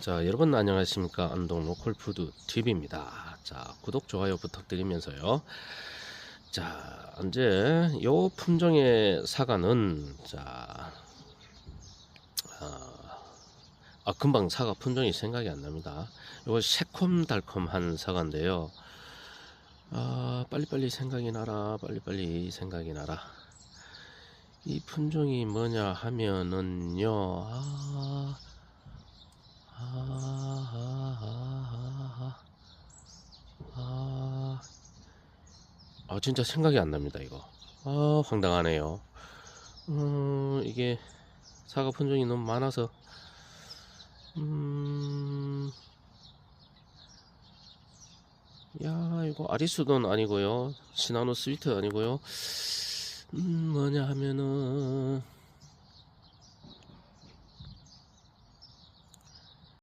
자, 여러분 안녕하십니까? 안동 로컬푸드 TV입니다. 자, 구독, 좋아요 부탁드리면서요. 자, 이제 요 품종의 사과는 자, 아, 아, 금방 사과 품종이 생각이 안 납니다. 요거 새콤달콤한 사과인데요. 아, 빨리빨리 생각이 나라, 빨리빨리 생각이 나라. 이 품종이 뭐냐 하면은요, 아, 아, 아, 아, 아, 아, 진짜 생각이 안 납니다, 이거. 아, 황당하네요. 음, 이게 사과 품종이 너무 많아서, 음, 야, 이거 아리수돈 아니고요. 시나노 스위트 아니고요. 음, 뭐냐 하면은,